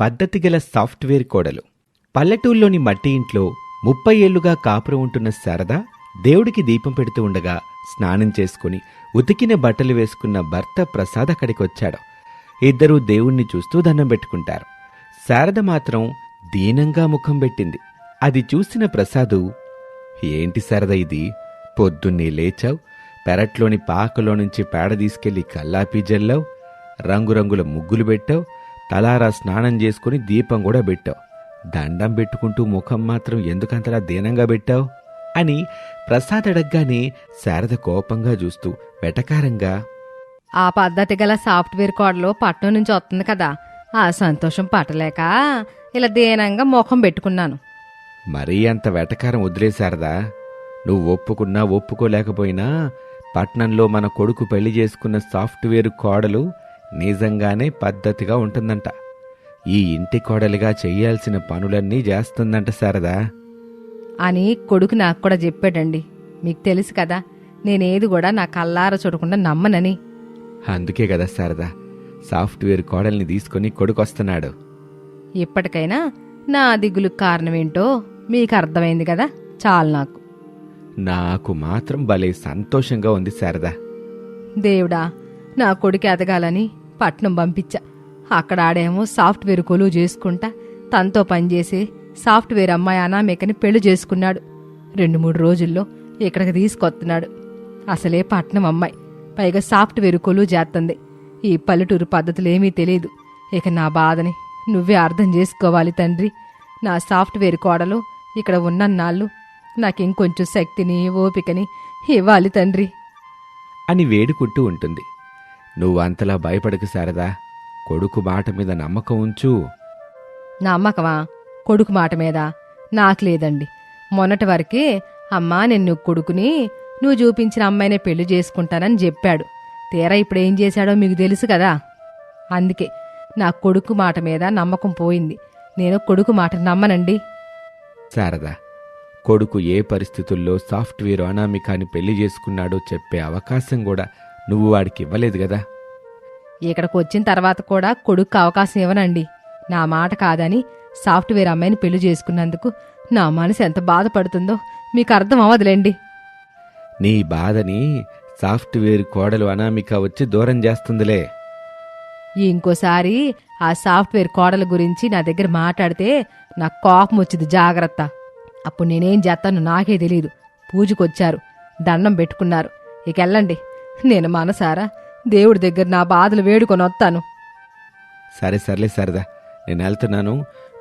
పద్ధతి గల సాఫ్ట్వేర్ కోడలు. పల్లెటూళ్ళలోని మట్టి ఇంట్లో ముప్పై ఏళ్ళుగా కాపురం ఉంటున్న శారద దేవుడికి దీపం పెడుతూ ఉండగా స్నానం చేసుకుని ఉతికిన బట్టలు వేసుకున్న భర్త ప్రసాద్ అక్కడికి వచ్చాడు ఇద్దరూ దేవుణ్ణి చూస్తూ దండం పెట్టుకుంటారు. శారద మాత్రం దీనంగా ముఖం పెట్టింది. అది చూసిన ప్రసాదు ఏంటి శారద ఇది? పొద్దున్నే లేచావు? పెరట్లోని పాకలో నుంచి పేడ తీసుకెళ్ళి కల్లాపి జల్లావు? రంగురంగుల ముగ్గులు పెట్టావు? తలారా స్నానం చేసుకుని దీపం కూడా పెట్టావు. దండం పెట్టుకుంటూ ముఖం మాత్రం ఎందుకంతలా దీనంగా పెట్టావు? అని ప్రసాద్ అడగ్గానే శారద కోపంగా చూస్తూ వెటకారంగా ఆ పద్ధతి గల సాఫ్ట్వేర్ కోడలో పట్నం నుంచి వస్తుంది కదా ఆ సంతోషం పట్టలేక ఇలా దీనంగా ముఖం పెట్టుకున్నాను. మరీ అంత వెటకారం వదిలేశారదా నువ్వు ఒప్పుకున్నా ఒప్పుకోలేకపోయినా పట్నంలో మన కొడుకు పెళ్ళి చేసుకున్న సాఫ్ట్వేర్ కోడలు నిజంగానే పద్ధతిగా ఉంటుందంట. ఈ ఇంటి కోడలిగా చెయ్యాల్సిన పనులన్నీ చేస్తుందంట శారదా. అని కొడుకు నాకు కూడా చెప్పాడండి. మీకు తెలుసు కదా నేనేది కూడా నా కల్లార చూడకుండా నమ్మనని. అందుకే కదా శారదా సాఫ్ట్వేర్ కోడల్ని తీసుకొని కొడుకొస్తున్నాడు. ఇప్పటికైనా నా దిగులు కారణమేంటో మీకు అర్థమైంది కదా చాలు నాకు. నాకు మాత్రం భలే సంతోషంగా ఉంది శారదా. దేవుడా నా కొడుకు ఎదగాలని పట్నం పంపించా. అక్కడ ఆడేమో సాఫ్ట్వేర్ కొలువు చేసుకుంటా. తనతో పనిచేసి సాఫ్ట్వేర్ అమ్మాయి అనామికని పెళ్ళి చేసుకున్నాడు. రెండు మూడు రోజుల్లో ఇక్కడికి తీసుకొస్తున్నాడు. అసలే పట్నం అమ్మాయి. పైగా సాఫ్ట్వేర్ కొలువు చేస్తుంది ఈ పల్లెటూరు పద్ధతులేమీ తెలియదు ఇక నా బాధని నువ్వే అర్థం చేసుకోవాలి తండ్రి. నా సాఫ్ట్వేర్ కోడలు ఇక్కడ ఉన్నన్నాళ్ళు నాకు ఇంకొంచెం శక్తిని ఓపికని ఇవ్వాలి తండ్రి. అని వేడుకుంటూ ఉంటుంది. నువ్వు అంతలా భయపడకు శారదా. కొడుకు మాట మీద నమ్మకం ఉంచు. నమ్మకమా? కొడుకు మాట మీద? నాకు లేదండి. మొన్నటి వరకే అమ్మా నేను కొడుకుని నువ్వు చూపించిన అమ్మాయినే పెళ్ళి చేసుకుంటానని చెప్పాడు. తీరా ఇప్పుడు ఏం చేశాడో మీకు తెలుసు కదా? అందుకే నా కొడుకు మాట మీద నమ్మకం పోయింది. నేను కొడుకు మాట నమ్మనండి. శారదా కొడుకు ఏ పరిస్థితుల్లో సాఫ్ట్వేర్ అనామికాని పెళ్ళి చేసుకున్నాడో చెప్పే అవకాశం కూడా నువ్వు వాడికి ఇవ్వలేదు కదా. ఇక్కడికి వచ్చిన తర్వాత కూడా కొడుకు అవకాశం ఇవ్వనండి. నా మాట కాదని సాఫ్ట్వేర్ అమ్మాయిని పెళ్ళి చేసుకున్నందుకు నా మనసు ఎంత బాధపడుతుందో మీకు అర్థం అవ్వదులేండి. నీ బాధని సాఫ్ట్వేర్ కోడలు అనామిక వచ్చి దూరం చేస్తుందిలే. ఇంకోసారి ఆ సాఫ్ట్వేర్ కోడల గురించి నా దగ్గర మాట్లాడితే నాకు కోపం వచ్చింది జాగ్రత్త. అప్పుడు నేనేం చేస్తాను నాకే తెలియదు పూజకొచ్చారు. దండం పెట్టుకున్నారు. ఇక వెళ్ళండి. నేను మనసారా? దేవుడి దగ్గర నా బాధలు వేడుకొని వస్తాను. సరే సర్లే సరదా. నేను వెళ్తున్నాను.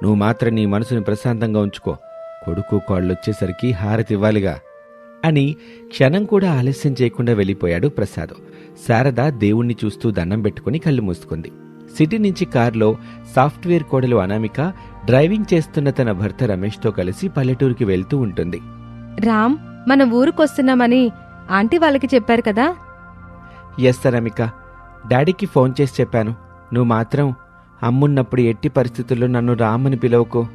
నువ్వు మాత్రం నీ మనసుని ప్రశాంతంగా ఉంచుకో. కొడుకు కోళ్ళు వచ్చేసరికి హారతి ఇవ్వాలిగా. అని క్షణం కూడా ఆలస్యం చేయకుండా వెళ్ళిపోయాడు ప్రసాద్. శారద దేవుణ్ణి చూస్తూ దండం పెట్టుకుని కళ్ళు మూసుకుంది. సిటీ నుంచి కారులో సాఫ్ట్వేర్ కోడలు అనామిక డ్రైవింగ్ చేస్తున్న తన భర్త రమేష్తో కలిసి పల్లెటూరుకి వెళ్తూ ఉంటుంది. రామ్ మన ఊరికొస్తున్నామని ఆంటీ వాళ్ళకి చెప్పారు కదా? ఎస్ అనామిక డాడీకి ఫోన్ చేసి చెప్పాను. నువ్వు మాత్రం అమ్మున్నప్పుడు ఎట్టి పరిస్థితుల్లో నన్ను రామని పిలవకు.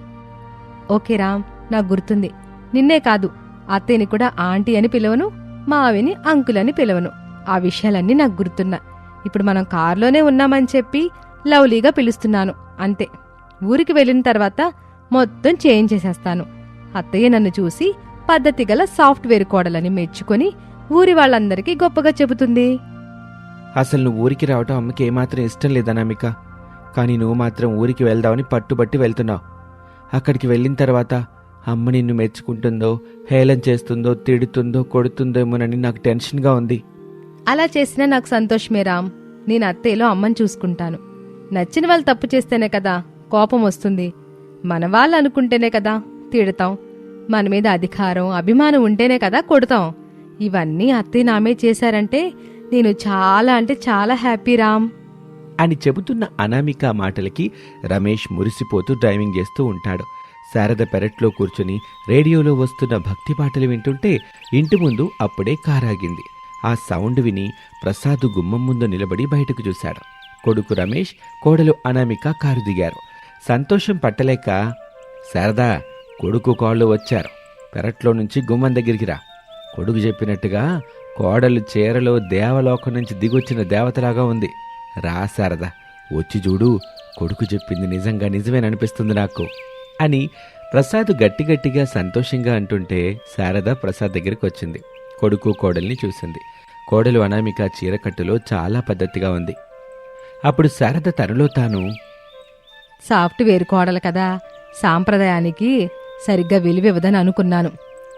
ఓకే రామ్. నాకు గుర్తుంది. నిన్నే కాదు అత్తయ్యని కూడా ఆంటీ అని పిలవను మావిని అంకుల్ అని పిలవను. ఆ విషయాలన్నీ నాకు గుర్తున్నా. ఇప్పుడు మనం కారులోనే ఉన్నామని చెప్పి లవ్లీగా పిలుస్తున్నాను. అంతే. ఊరికి వెళ్ళిన తర్వాత మొత్తం చేంజ్ చేసేస్తాను. అత్తయ్య నన్ను చూసి పద్ధతి గల సాఫ్ట్వేర్ కోడలని మెచ్చుకొని ఊరి వాళ్ళందరికీ గొప్పగా చెబుతుంది. అసలు నువ్వు ఊరికి రావటం అమ్మకి ఏమాత్రం ఇష్టం లేదనామిక కానీ నువ్వు మాత్రం ఊరికి వెళ్దామని పట్టుబట్టి వెళ్తున్నావు. అక్కడికి వెళ్ళిన తర్వాత అమ్మ నిన్ను మెచ్చుకుంటుందో హేళన చేస్తుందో తిడుతుందో కొడుతుందేమోనని నాకు టెన్షన్గా ఉంది. అలా చేసినా నాకు సంతోషమే రామ్. నేను అత్తయ్యలో అమ్మని చూసుకుంటాను. నచ్చిన వాళ్ళు తప్పు చేస్తేనే కదా కోపం వస్తుంది. మన వాళ్ళు అనుకుంటేనే కదా తిడతాం. మన మీద అధికారం అభిమానం ఉంటేనే కదా కొడతాం. ఇవన్నీ అత్తయ్య నామే చేశారంటే నేను చాలా అంటే చాలా హ్యాపీ రామ్. అని చెబుతున్న అనామిక మాటలకి రమేష్ మురిసిపోతూ డ్రైవింగ్ చేస్తూ ఉంటాడు. శారద పెరట్లో కూర్చుని రేడియోలో వస్తున్న భక్తి పాటలు వింటుంటే ఇంటి ముందు అప్పుడే కారాగింది. ఆ సౌండ్ విని ప్రసాద్ గుమ్మం ముందు నిలబడి బయటకు చూశాడు. కొడుకు రమేష్ కోడలు అనామిక కారు దిగారు. సంతోషం పట్టలేక శారదా కొడుకు కాళ్ళు వచ్చారు. పెరట్లో నుంచి గుమ్మం దగ్గరికి రా. కొడుకు చెప్పినట్టుగా కోడలు చీరలో దేవలోకం నుంచి దిగొచ్చిన దేవతలాగా ఉంది. రా శారదా వచ్చి చూడు కొడుకు చెప్పింది నిజంగా నిజమేననిపిస్తుంది నాకు. అని ప్రసాద్ గట్టి గట్టిగా సంతోషంగా అంటుంటే శారద ప్రసాద్ దగ్గరికి వచ్చింది. కొడుకు కోడల్ని చూసింది. కోడలు అనామిక చీరకట్టులో చాలా పద్ధతిగా ఉంది. అప్పుడు శారద తనలో తాను సాఫ్ట్వేర్ కోడలు కదా సాంప్రదాయానికి సరిగ్గా విలువివ్వదని అనుకున్నాను.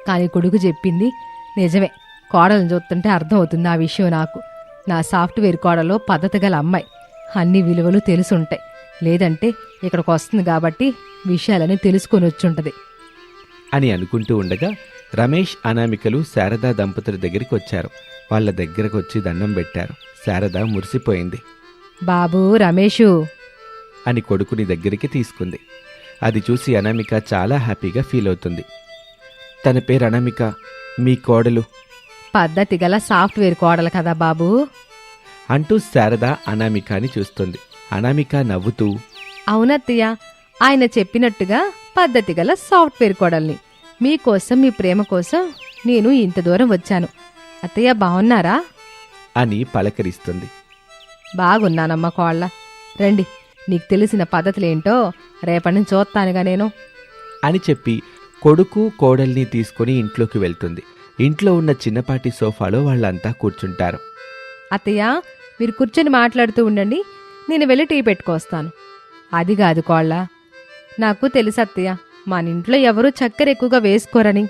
కానీ కొడుకు చెప్పింది నిజమే. కోడలను చూస్తుంటే అర్థమవుతుంది ఆ విషయం నాకు. నా సాఫ్ట్వేర్ కోడలో పద్ధతి గల అమ్మాయి. అన్ని విలువలు తెలుసుంటాయి. లేదంటే ఇక్కడికి వస్తుంది కాబట్టి విషయాలని తెలుసుకొని వచ్చుంటది. అని అనుకుంటూ ఉండగా రమేష్ అనామికలు శారదా దంపతుల దగ్గరికి వచ్చారు. వాళ్ళ దగ్గరకు వచ్చి దండం పెట్టారు. శారద మురిసిపోయింది. బాబూ రమేషు! అని కొడుకుని దగ్గరికి తీసుకుంది. అది చూసి అనామిక చాలా హ్యాపీగా ఫీల్ అవుతుంది. తన పేరు అనామిక. మీ కోడలు పద్ధతి గల సాఫ్ట్వేర్ కోడలు కదా బాబూ? అంటూ శారద అనామికాని చూస్తుంది. అనామిక నవ్వుతూ అవునత్తయ్య ఆయన చెప్పినట్టుగా పద్ధతి గల సాఫ్ట్వేర్ కోడల్ని. మీకోసం మీ ప్రేమ కోసం నేను ఇంత దూరం వచ్చాను. అత్తయ్య బాగున్నారా అని పలకరిస్తుంది. బాగున్నానమ్మా కోళ్ళ. రండి నీకు తెలిసిన పద్ధతులేంటో రేపటి నుంచి చూస్తానుగా నేను. అని చెప్పి కొడుకు కోడల్ని తీసుకుని ఇంట్లోకి వెళ్తుంది. ఇంట్లో ఉన్న చిన్నపాటి సోఫాలో వాళ్ళంతా కూర్చుంటారు. అత్తయ్య మీరు కూర్చొని మాట్లాడుతూ ఉండండి. నేను వెళ్ళి టీ పెట్టుకొస్తాను. అది కాదు కోళ్ళ. నాకు తెలుసు అత్తయ్య మన ఇంట్లో ఎవరూ చక్కెర ఎక్కువగా వేసుకోరని.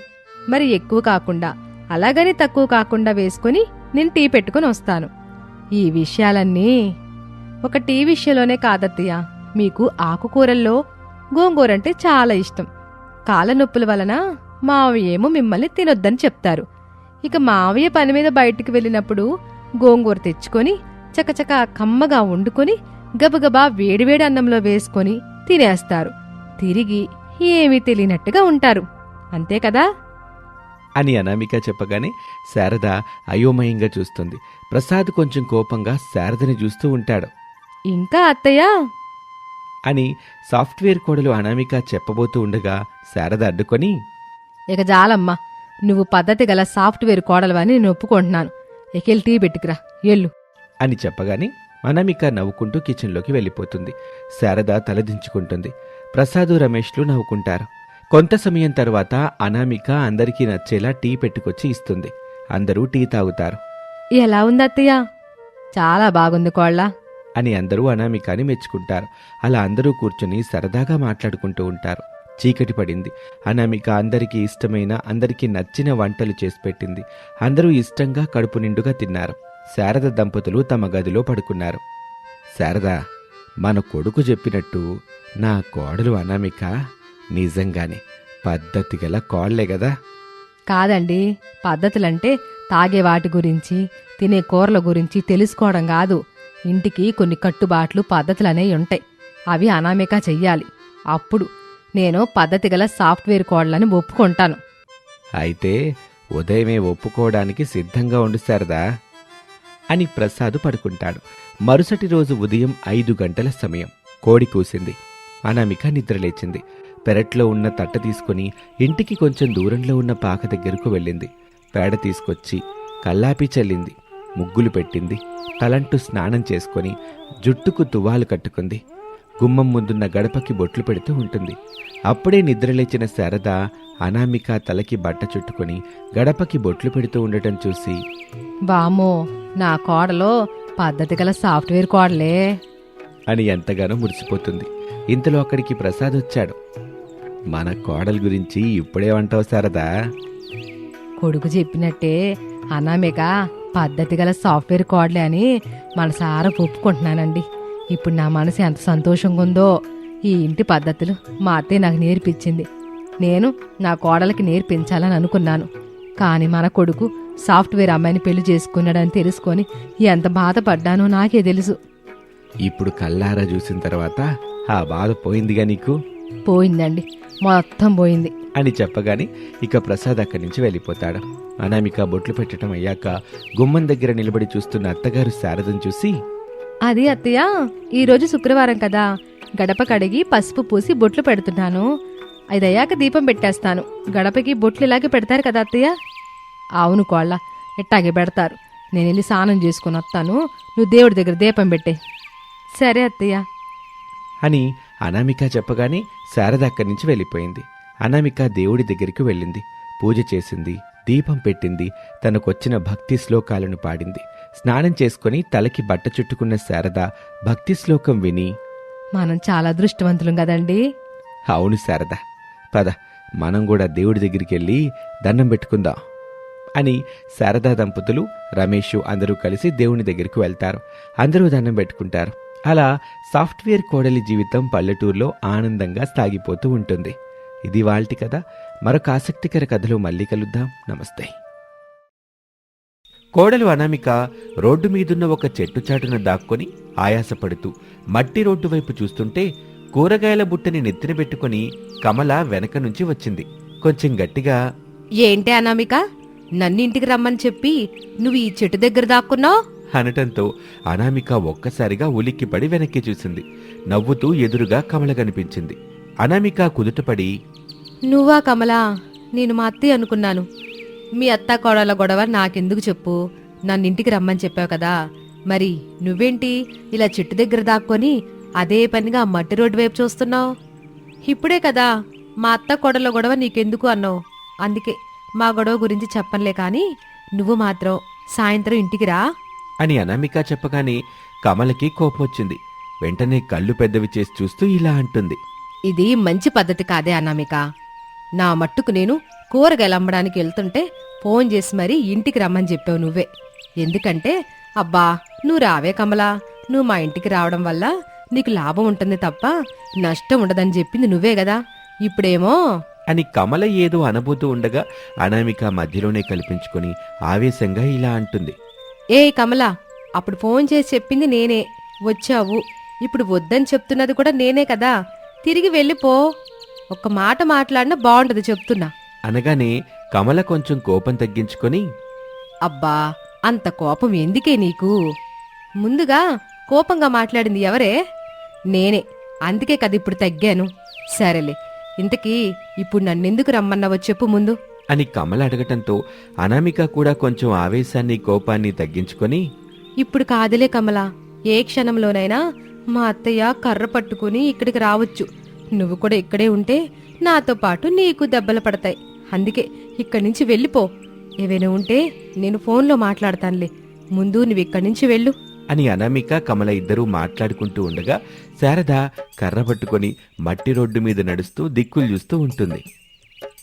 మరి ఎక్కువ కాకుండా అలాగని తక్కువ కాకుండా వేసుకొని నేను టీ పెట్టుకొని వస్తాను. ఈ విషయాలన్నీ ఒక టీ విషయంలోనే కాదత్తయ్య. మీకు ఆకుకూరల్లో గోంగూర అంటే చాలా ఇష్టం. కాళ్ళ నొప్పుల వలన మావయ్య ఏమో మిమ్మల్ని తినొద్దని చెప్తారు. ఇక మావయ్య పని మీద బయటికి వెళ్ళినప్పుడు గోంగూర తెచ్చుకొని చకచక కమ్మగా వండుకొని గబగబా వేడివేడి అన్నంలో వేసుకొని తినేస్తారు. తిరిగి ఏమీ తెలియనట్టుగా ఉంటారు. అంతే కదా? అని అనామిక చెప్పగానే శారద అయోమయంగా చూస్తుంది. ప్రసాద్ కొంచెం కోపంగా శారదని చూస్తూ ఉంటాడు. ఇంకా అత్తయ్య? అని సాఫ్ట్వేర్ కోడలు అనామిక చెప్పబోతూ ఉండగా శారద అడ్డుకొని ఇక జాలమ్మా నువ్వు పద్ధతి గల సాఫ్ట్వేర్ కోడలవని నేను ఒప్పుకుంటున్నాను. ఎకెళ్ళి టీ పెట్టుకురా ఎల్లు అని చెప్పగానే అనామిక నవ్వుకుంటూ కిచెన్లోకి వెళ్ళిపోతుంది. శారద తలదించుకుంటుంది ప్రసాదు రమేష్లు నవ్వుకుంటారు. కొంత సమయం తర్వాత అనామిక అందరికీ నచ్చేలా టీ పెట్టుకొచ్చి ఇస్తుంది. అందరూ టీ తాగుతారు. ఎలా ఉంది అత్తయ్య? చాలా బాగుంది కోళ్ళ. అని అందరూ అనామికాని మెచ్చుకుంటారు. అలా అందరూ కూర్చుని సరదాగా మాట్లాడుకుంటూ ఉంటారు. చీకటి పడింది. అనామిక అందరికీ ఇష్టమైన అందరికీ నచ్చిన వంటలు చేసి పెట్టింది. అందరూ ఇష్టంగా కడుపు నిండుగా తిన్నారు. శారద దంపతులు తమ గదిలో పడుకున్నారు. శారద మన కొడుకు చెప్పినట్టు నా కోడలు అనామిక నిజంగానే పద్ధతి గల కోళ్ళే కదా కాదండి పద్ధతులంటే తాగే వాటి గురించి తినే కూరల గురించి తెలుసుకోవడం కాదు. ఇంటికి కొన్ని కట్టుబాట్లు పద్ధతులనేవి ఉంటాయి. అవి అనామిక చెయ్యాలి. అప్పుడు నేను పద్ధతి గల సాఫ్ట్వేర్ కోడ్లని ఒప్పుకుంటాను. అయితే ఉదయమే ఒప్పుకోవడానికి సిద్ధంగా ఉండు శారదా అని ప్రసాద్ పడుకుంటాడు. మరుసటి రోజు ఉదయం ఐదు గంటల సమయం. కోడి కూసింది. అనామిక నిద్రలేచింది పెరట్లో ఉన్న తట్ట తీసుకుని ఇంటికి కొంచెం దూరంలో ఉన్న పాక దగ్గరకు వెళ్ళింది. పేడ తీసుకొచ్చి కల్లాపి చల్లింది. ముగ్గులు పెట్టింది. తలంటూ స్నానం చేసుకొని జుట్టుకు తువ్వాలు కట్టుకుంది. గుమ్మం ముందున్న గడపకి బొట్లు పెడుతూ ఉంటుంది. అప్పుడే నిద్రలేచిన శారద అనామిక తలకి బట్ట చుట్టుకొని గడపకి బొట్లు పెడుతూ ఉండటం చూసి వామో నా కోడలో పద్ధతి గల సాఫ్ట్వేర్ కోడలే. అని ఎంతగానో మురిసిపోతుంది. ఇంతలో అక్కడికి ప్రసాద్ వచ్చాడు. మన కోడల గురించి ఇప్పుడేమంటావు శారదా? కొడుకు చెప్పినట్టే అనామిక పద్ధతి గల సాఫ్ట్వేర్ కోడలే అని మనసారా ఒప్పుకుంటున్నానండి. ఇప్పుడు నా మనసు ఎంత సంతోషంగా ఉందో ఈ ఇంటి పద్ధతులు మా అత్తయ్య నాకు నేర్పించింది నేను నా కోడలకి నేర్పించాలని అనుకున్నాను. కానీ మన కొడుకు సాఫ్ట్వేర్ అమ్మాయిని పెళ్ళి చేసుకున్నాడని తెలుసుకొని ఎంత బాధపడ్డానో నాకే తెలుసు. ఇప్పుడు కల్లారా చూసిన తర్వాత ఆ బాధ పోయిందిగా నీకు? పోయిందండి. మొత్తం పోయింది. అని చెప్పగానే ఇక ప్రసాద్ అక్కడి నుంచి వెళ్ళిపోతాడు. అనామిక బొట్లు పెట్టడం అయ్యాక గుమ్మం దగ్గర నిలబడి చూస్తున్న అత్తగారు శారదను చూసి అది అత్తయ్య ఈరోజు శుక్రవారం కదా. గడప కడిగి పసుపు పూసి బొట్లు పెడుతున్నాను. అది అయ్యాక దీపం పెట్టేస్తాను. గడపకి బొట్లు ఇలాగే పెడతారు కదా అత్తయ్య? అవును కోళ్ళ ఎట్టాగే పెడతారు. నేను వెళ్ళి స్నానం చేసుకుని వస్తాను. నువ్వు దేవుడి దగ్గర దీపం పెట్టే. సరే అత్తయ్య. అని అనామిక చెప్పగానే శారద అక్కడి నుంచి వెళ్ళిపోయింది. అనామిక దేవుడి దగ్గరికి వెళ్ళింది. పూజ చేసింది దీపం పెట్టింది తనకొచ్చిన భక్తి శ్లోకాలను పాడింది. స్నానం చేసుకుని తలకి బట్ట చుట్టుకున్న శారద భక్తి శ్లోకం విని మనం చాలా అదృష్టవంతులం కదండి. అవును శారద. పద మనం కూడా దేవుడి దగ్గరికి వెళ్ళి దండం పెట్టుకుందాం అని శారదా దంపతులు రమేష్ అందరూ కలిసి దేవుని దగ్గరికి వెళ్తారు. అందరూ దండం పెట్టుకుంటారు. అలా సాఫ్ట్వేర్ కోడలి జీవితం పల్లెటూరులో ఆనందంగా సాగిపోతూ ఉంటుంది. ఇది వాళ్ళటి కథ. మరొక ఆసక్తికర కథలో మళ్ళీ కలుద్దాం. నమస్తే. కోడలు అనామిక రోడ్డు మీదున్న ఒక చెట్టు చాటున దాక్కొని ఆయాసపడుతూ మట్టి రోడ్డు వైపు చూస్తుంటే కూరగాయల బుట్టని నెత్తిన పెట్టుకుని కమల వెనక నుంచి వచ్చింది. కొంచెం గట్టిగా ఏంటి అనామిక? నన్ను ఇంటికి రమ్మని చెప్పి నువ్వు ఈ చెట్టు దగ్గర దాక్కున్నావు? అనటంతో అనామిక ఒక్కసారిగా ఉలిక్కిపడి వెనక్కి చూసింది. నవ్వుతూ ఎదురుగా కమల కనిపించింది. అనామిక కుదుటపడి నువ్వా కమలా? నేను మా అత్తయ్య అనుకున్నాను. మీ అత్త కోడల గొడవ నాకెందుకు చెప్పు? నన్ను ఇంటికి రమ్మని చెప్పావు కదా. మరి నువ్వేంటి ఇలా చెట్టు దగ్గర దాక్కొని అదే పనిగా మట్టి రోడ్డు వైపు చూస్తున్నావు? ఇప్పుడే కదా మా అత్త కోడల గొడవ నీకెందుకు అన్నావు? అందుకే మా గొడవ గురించి చెప్పనులే కానీ నువ్వు మాత్రం సాయంత్రం ఇంటికి రా. అని అనామిక చెప్పగానే కమలకి కోపం వచ్చింది వెంటనే కళ్ళు పెద్దవి చేసి చూస్తూ ఇలా అంటుంది. ఇది మంచి పద్ధతి కాదే అనామిక. నా మట్టుకు నేను కూరగాయలు అమ్మడానికి వెళ్తుంటే ఫోన్ చేసి మరీ ఇంటికి రమ్మని చెప్పావు నువ్వే. ఎందుకంటే అబ్బా నువ్వు రావే కమలా. నువ్వు మా ఇంటికి రావడం వల్ల నీకు లాభం ఉంటుంది తప్ప నష్టం ఉండదని చెప్పింది నువ్వే కదా. ఇప్పుడేమో అని కమల ఏదో అనబోతూ ఉండగా అనామిక మధ్యలోనే కల్పించుకొని ఆవేశంగా ఇలా అంటుంది. ఏ కమలా అప్పుడు ఫోన్ చేసి చెప్పింది నేనే. వచ్చావు. ఇప్పుడు వద్దని చెప్తున్నది కూడా నేనే కదా. తిరిగి వెళ్ళిపో. ఒక్క మాట మాట్లాడినా బాగుంటది చెప్తున్నా. అనగానే కమల కొంచెం కోపం తగ్గించుకొని అబ్బా అంత కోపం ఎందుకే నీకు? ముందుగా కోపంగా మాట్లాడింది ఎవరే? నేనే. అందుకే కదా ఇప్పుడు తగ్గాను. సరేలే ఇంతకీ ఇప్పుడు నన్నెందుకు రమ్మన్నావో చెప్పు ముందు. అని కమల అడగటంతో అనామిక కూడా కొంచెం ఆవేశాన్ని కోపాన్ని తగ్గించుకొని ఇప్పుడు కాదులే కమలా ఏ క్షణంలోనైనా మా అత్తయ్య కర్ర పట్టుకుని ఇక్కడికి రావచ్చు. నువ్వు కూడా ఇక్కడే ఉంటే నాతో పాటు నీకు దెబ్బలు పడతాయి. అందుకే ఇక్కడి నుంచి వెళ్ళిపో. ఏవైనా ఉంటే నేను ఫోన్లో మాట్లాడతానులే. ముందు నువ్వు ఇక్కడి నుంచి వెళ్ళు. అని అనామిక కమల ఇద్దరూ మాట్లాడుకుంటూ ఉండగా శారద కర్ర పట్టుకొని మట్టి రోడ్డు మీద నడుస్తూ దిక్కులు చూస్తూ ఉంటుంది.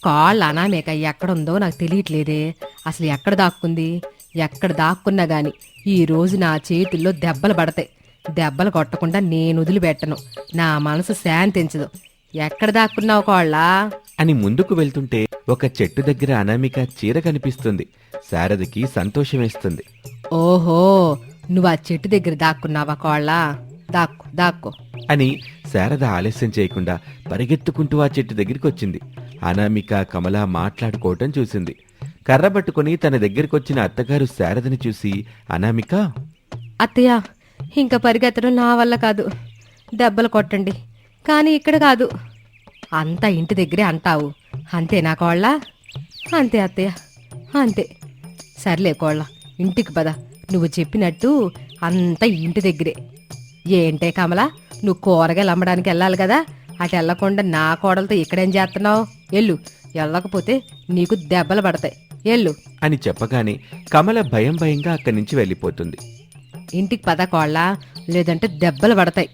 కాళ్ళ అనామేక ఎక్కడుందో నాకు తెలియట్లేదే. అసలు ఎక్కడ దాక్కుంది? ఎక్కడ దాక్కున్నా గాని ఈ రోజు నా చేతుల్లో దెబ్బలు పడతాయి. దెబ్బలు కొట్టకుండా నేను వదిలిపెట్టను. నా మనసు శాంతించదు. ఎక్కడ దాక్కున్నావు కోళ్ళ? అని ముందుకు వెళ్తుంటే ఒక చెట్టు దగ్గర అనామిక చీర కనిపిస్తుంది. శారదకి సంతోషమేస్తుంది. ఓహో నువ్వు ఆ చెట్టు దగ్గర దాక్కున్నావా కోళ్ళ? దాక్కు దాక్కో. అని శారద ఆలస్యం చేయకుండా పరిగెత్తుకుంటూ ఆ చెట్టు దగ్గరికి వచ్చింది అనామిక కమల మాట్లాడుకోవటం చూసింది. కర్ర పట్టుకుని తన దగ్గరికి వచ్చిన అత్తగారు శారదని చూసి అనామిక? అత్తయ్య ఇంకా పరిగెత్తడం నా వల్ల కాదు. దెబ్బలు కొట్టండి. కానీ ఇక్కడ కాదు. అంతా ఇంటి దగ్గరే అంటావు. అంతే నా కోళ్ళ? అంతే అత్తయ్య. అంతే. సర్లే కోళ్ళ ఇంటికి పద. నువ్వు చెప్పినట్టు అంతా ఇంటి దగ్గరే. ఏంటే కమల? నువ్వు కూరగాయలు అమ్మడానికి వెళ్ళాలి కదా? అటు వెళ్ళకుండా నా కోడలతో ఇక్కడేం చేస్తున్నావు? ఎల్లు వెళ్ళకపోతే నీకు దెబ్బలు పడతాయి. ఎల్లు అని చెప్పగానే కమల భయం భయంగా అక్కడి నుంచి వెళ్ళిపోతుంది. ఇంటికి పద కోళ్ళ లేదంటే దెబ్బలు పడతాయి.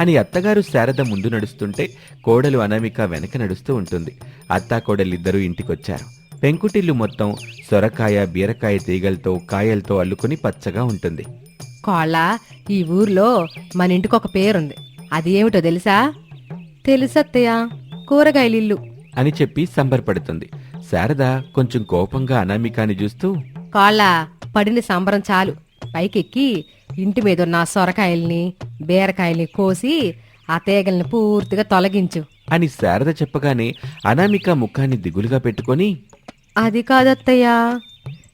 అని అత్తగారు శారద ముందు నడుస్తుంటే కోడలు అనామిక వెనక నడుస్తూ ఉంటుంది. అత్తా కోడలిద్దరూ ఇంటికొచ్చారు. పెంకుటిల్లు మొత్తం సొరకాయ బీరకాయ తీగలతో కాయలతో అల్లుకుని పచ్చగా ఉంటుంది. కోళ్ళ ఈ ఊర్లో మన ఇంటికి ఒక పేరుంది. అది ఏమిటో తెలుసా? తెలుసత్తయ్య కూరగాయలిల్లు. అని చెప్పి సంబరపడుతుంది. శారద కొంచెం కోపంగా అనామికాని చూస్తూ కోళ్ళ పడిన సంబరం చాలు. పైకెక్కి ఇంటి మీద ఉన్న సొరకాయల్ని బీరకాయల్ని కోసి ఆ తీగల్ని పూర్తిగా తొలగించు. అని శారద చెప్పగానే అనామిక ముఖాన్ని దిగులుగా పెట్టుకొని అది కాదత్తయ్యా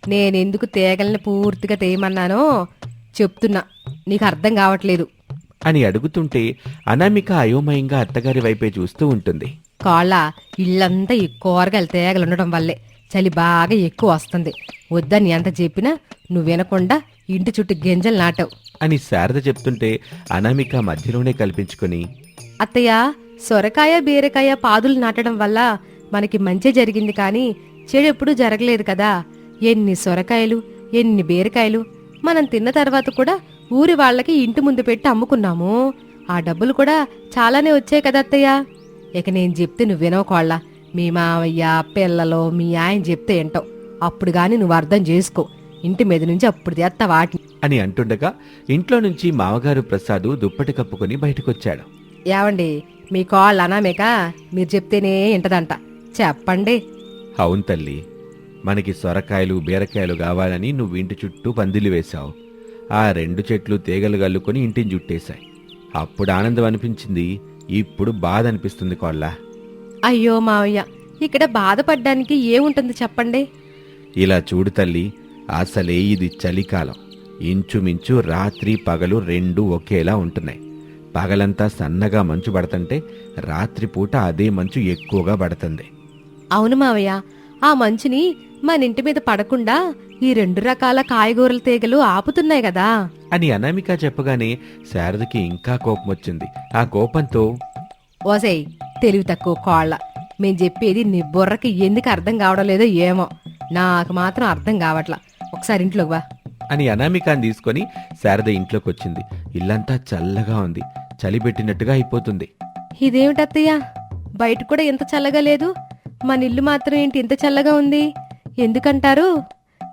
నేనెందుకు తీగల్ని పూర్తిగా తీయమన్నానో చెప్తున్నా. నీకు అర్థం కావట్లేదు. అని అడుగుతుంటే అనామిక అయోమయంగా అత్తగారి వైపే చూస్తూ ఉంటుంది. కాళ్ళ ఇల్లంతా ఈ కూరగాయలు తేగలు ఉండడం వల్లే. చలి బాగా ఎక్కువ వస్తుంది. వద్దని ఎంత చెప్పినా నువ్వు వినకుండా ఇంటి చుట్టూ గింజలు నాటావు. అని శారద చెప్తుంటే అనామిక మధ్యలోనే కల్పించుకొని అత్తయ్య సొరకాయ బీరకాయ పాదులు నాటడం వల్ల మనకి మంచి జరిగింది కానీ చెడు ఎప్పుడూ జరగలేదు కదా. ఎన్ని సొరకాయలు ఎన్ని బీరకాయలు మనం తిన్న తర్వాత కూడా ఊరి వాళ్ళకి ఇంటి ముందు పెట్టి అమ్ముకున్నాము. ఆ డబ్బులు కూడా చాలానే వచ్చాయి కదా అత్తయ్య. ఇక నేను చెప్తే నువ్వు వినవకోళ్ళ మీ మావయ్య పిల్లలో మీ ఆయన చెప్తే ఏంటో అప్పుడు గాని నువ్వు అర్థం చేసుకో. ఇంటి మీద నుంచి అప్పుడు తెత్త వాటిని. అని అంటుండగా ఇంట్లో నుంచి మామగారు ప్రసాదు దుప్పటి కప్పుకొని బయటకొచ్చాడు. ఏవండి మీ కాళ్ళు అనామేక? మీరు చెప్తేనే ఇంటదంట. చెప్పండి. అవును తల్లి మనకి సొరకాయలు బీరకాయలు కావాలని నువ్వు ఇంటి చుట్టూ పందిలి వేశావు. ఆ రెండు చెట్లు తీగలు గల్లుకొని ఇంటిని చుట్టేశాయి అప్పుడు ఆనందం అనిపించింది ఇప్పుడు బాధ అనిపిస్తుంది కోళ్ళ. అయ్యో మావయ్య ఇక్కడ బాధపడ్డానికి ఏముంటుంది చెప్పండి? ఇలా చూడు తల్లి అసలే ఇది చలికాలం. ఇంచుమించు రాత్రి పగలు రెండు ఒకేలా ఉంటున్నాయి. పగలంతా సన్నగా మంచు పడుతుంటే రాత్రిపూట అదే మంచు ఎక్కువగా పడుతుంది. అవును మావయ్య ఆ మంచుని మన ఇంటి మీద పడకుండా ఈ రెండు రకాల కాయగూరల తీగలు ఆపుతున్నాయి కదా. అని అనామిక చెప్పగానే శారదకి ఇంకా కోపం వచ్చింది ఆ కోపంతో ఓసేయ్ తెలివి తక్కువ కోళ్ళ. మేం చెప్పేది నీ బుర్రకి ఎందుకు అర్థం కావడం లేదో ఏమో. నాకు మాత్రం అర్థం కావట్లా. ఒకసారి ఇంట్లోకి వా. అని అనామికాని తీసుకొని శారద ఇంట్లోకి వచ్చింది ఇల్లంతా చల్లగా ఉంది. చలి పెట్టినట్టుగా అయిపోతుంది. ఇదేమిటత్తయ్య బయట కూడా ఎంత చల్లగా లేదు. మన ఇల్లు మాత్రం ఏంటి ఇంత చల్లగా ఉంది? ఎందుకంటారు?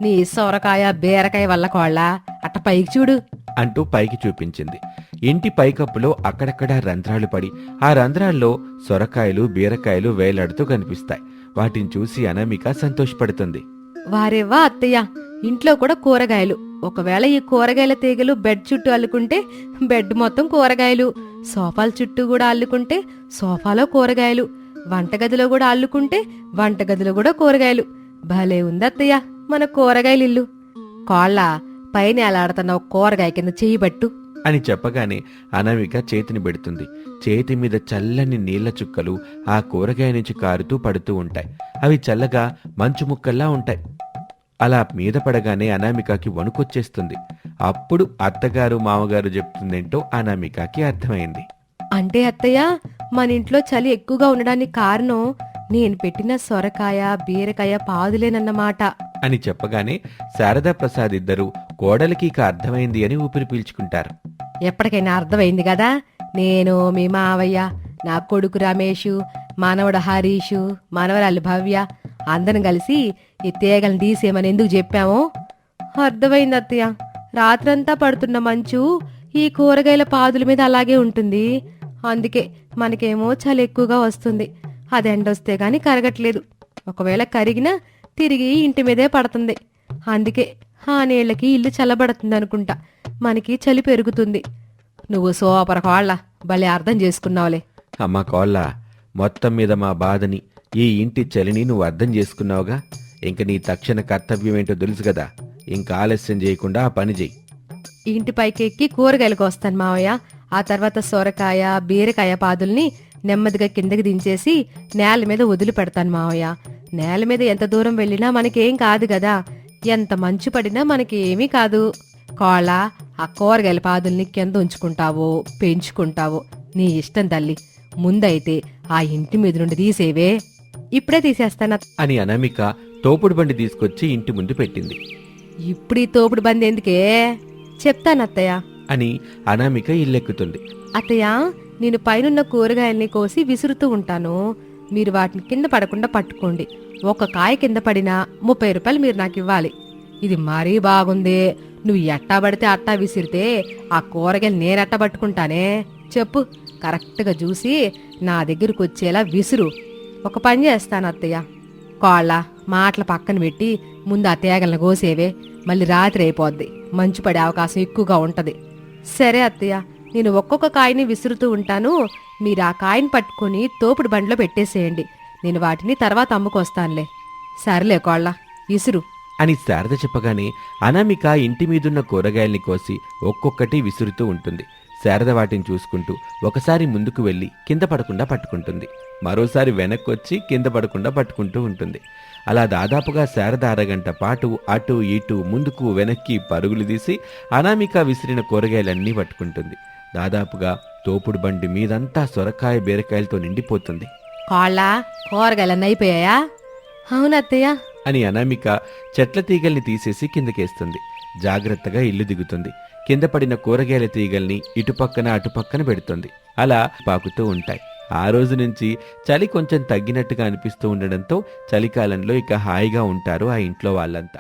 నీ సొరకాయ బీరకాయ వల్ల కోళ్ళ. అట్ట పైకి చూడు. అంటూ పైకి చూపించింది. ఇంటి పైకప్పులో అక్కడక్కడ రంధ్రాలు పడి ఆ రంధ్రాల్లో సొరకాయలు బీరకాయలు వేలాడుతూ కనిపిస్తాయి. వాటిని చూసి అనామిక సంతోషపడుతుంది. వారేవా అత్తయ్య ఇంట్లో కూడా కూరగాయలు. ఒకవేళ ఈ కూరగాయల తీగలు బెడ్ చుట్టూ అల్లుకుంటే బెడ్ మొత్తం కూరగాయలు. సోఫాల చుట్టూ కూడా అల్లుకుంటే సోఫాలో కూరగాయలు. వంటగదిలో కూడా అల్లుకుంటే వంటగదిలో కూడా కూరగాయలు. భలే ఉంది అత్తయ్య మన కూరగాయలు ఇల్లు కోళ్ళ పైన ఎలాడుతున్న ఒక కూరగాయ కింద చెయ్యి అని చెప్పగానే అనామిక చేతిని పెడుతుంది. చేతి మీద చల్లని నీళ్ళ చుక్కలు ఆ కూరగాయ నుంచి కారుతూ పడుతూ ఉంటాయి. అవి చల్లగా మంచు ముక్కల్లా ఉంటాయి. అలా మీద పడగానే అనామికకి వణుకొచ్చేస్తుంది. అప్పుడు అత్తగారు మామగారు చెప్తుందేంటో అనామికకి అర్థమైంది. అంటే అత్తయ్య మన ఇంట్లో చలి ఎక్కువగా ఉండడానికి కారణం నేను పెట్టిన సొరకాయ బీరకాయ పాదులేనన్నమాట. అని చెప్పగానే శారదా ప్రసాద్ ఇద్దరు కోడలికి ఇక అర్థమైంది అని ఊపిరి పీల్చుకుంటారు. ఎప్పటికైనా అర్థమైంది కదా? నేను మీ మావయ్య నా కొడుకు రమేషు మనవడు హరీషు మనవరాలు భవ్య అందరం కలిసి ఈ తీగలను తీసేయమని ఎందుకు చెప్పామో? అర్థమైంది అత్తయ్య. రాత్రంతా పడుతున్న మంచు ఈ కూరగాయల పాదుల మీద అలాగే ఉంటుంది. అందుకే మనకేమో చలి ఎక్కువగా వస్తుంది. అది ఎండొస్తే గాని కరగట్లేదు. ఒకవేళ కరిగినా తిరిగి ఇంటి మీదే పడుతుంది. అందుకే ఆ నీళ్ళకి ఇల్లు చల్లబడుతుంది అనుకుంటా. మనకి చలి పెరుగుతుంది. నువ్వు సోపర కోళ్ళ భలే అర్థం చేసుకున్నావులే. అమ్మ కోళ్ళ మొత్తం మీద మా బాధని ఈ ఇంటి చలిని నువ్వు అర్థం చేసుకున్నావుగా? ఇంక నీ తక్షణ కర్తవ్యం ఏంటో తెలుసు కదా. ఇంకా ఆలస్యం చేయకుండా ఆ పని చెయ్యి. ఇంటి పైకి ఎక్కి కూరగాయలకు వస్తాను మావయ్య. ఆ తర్వాత సొరకాయ బీరకాయ పాదుల్ని నెమ్మదిగా కిందకి దించేసి నేల మీద వదిలి పెడతాను మావయ్య. నేల మీద ఎంత దూరం వెళ్ళినా మనకేం కాదు కదా. ఎంత మంచు పడినా మనకి ఏమీ కాదు. కోళ్ళ ఆ కూరగాయల పాదుల్ని కింద ఉంచుకుంటావో పెంచుకుంటావో. నీ ఇష్టం తల్లి. ముందైతే ఆ ఇంటి మీద నుండి తీసేవే. ఇప్పుడే తీసేస్తాను అని అనామిక తోపుడు బండి తీసుకొచ్చి ఇంటి ముందు పెట్టింది. ఇప్పుడు ఈ తోపుడు బంది ఎందుకే? చెప్తాను అత్తయ్య. అని అనామిక ఇల్లెక్కుతుంది. అత్తయ్య నేను పైనున్న కూరగాయల్ని కోసి విసురుతూ ఉంటాను. మీరు వాటిని కింద పడకుండా పట్టుకోండి. ఒక కాయ కింద పడినా ముప్పై రూపాయలు మీరు నాకు ఇవ్వాలి. ఇది మరీ బాగుంది. నువ్వు ఎట్టా పడితే అట్టా విసిరితే ఆ కూరగాయలు నేనెట్టా పట్టుకుంటానే. చెప్పు. కరెక్ట్గా చూసి నా దగ్గరకు వచ్చేలా విసురు. ఒక పని చేస్తాను అత్తయ్య. కోళ్ళ మాటల పక్కన పెట్టి ముందు ఆ తేగలను కోసేవే. మళ్ళీ రాత్రి అయిపోద్ది. మంచు పడే అవకాశం ఎక్కువగా ఉంటుంది. సరే అత్తయ్య నేను ఒక్కొక్క కాయని విసురుతూ ఉంటాను. మీరు ఆ కాయిన్ పట్టుకొని తోపుడు బండిలో పెట్టేసేయండి. నేను వాటిని తర్వాత అమ్ముకొస్తానులే. సరేలే కోళ్ళ ఇసురు. అని శారద చెప్పగానే అనామిక ఇంటి మీదున్న కూరగాయల్ని కోసి ఒక్కొక్కటి విసురుతూ ఉంటుంది. శారద వాటిని చూసుకుంటూ ఒకసారి ముందుకు వెళ్ళి కింద పడకుండా పట్టుకుంటుంది. మరోసారి వెనక్కొచ్చి కింద పడకుండా పట్టుకుంటూ ఉంటుంది. అలా దాదాపుగా శారద అరగంట పాటు అటు ఇటు ముందుకు వెనక్కి పరుగులు తీసి అనామిక విసిరిన కూరగాయలన్నీ పట్టుకుంటుంది. దాదాపుగా తోపుడు బండి మీదంతా సొరకాయ బీరకాయలతో నిండిపోతుంది. కోళ్ళ? కూరగాయలన్నీ అయిపోయాయా? అవునత్తయ్య అని అనామిక చెట్ల తీగల్ని తీసేసి కిందకేస్తుంది. జాగ్రత్తగా ఇల్లు దిగుతుంది. కింద పడిన కూరగాయల తీగల్ని ఇటుపక్కన అటుపక్కన పెడుతుంది. అలా పాకుతూ ఉంటాయి. ఆ రోజు నుంచి చలి కొంచెం తగ్గినట్టుగా అనిపిస్తూ ఉండడంతో చలికాలంలో ఇక హాయిగా ఉంటారు ఆ ఇంట్లో వాళ్ళంతా.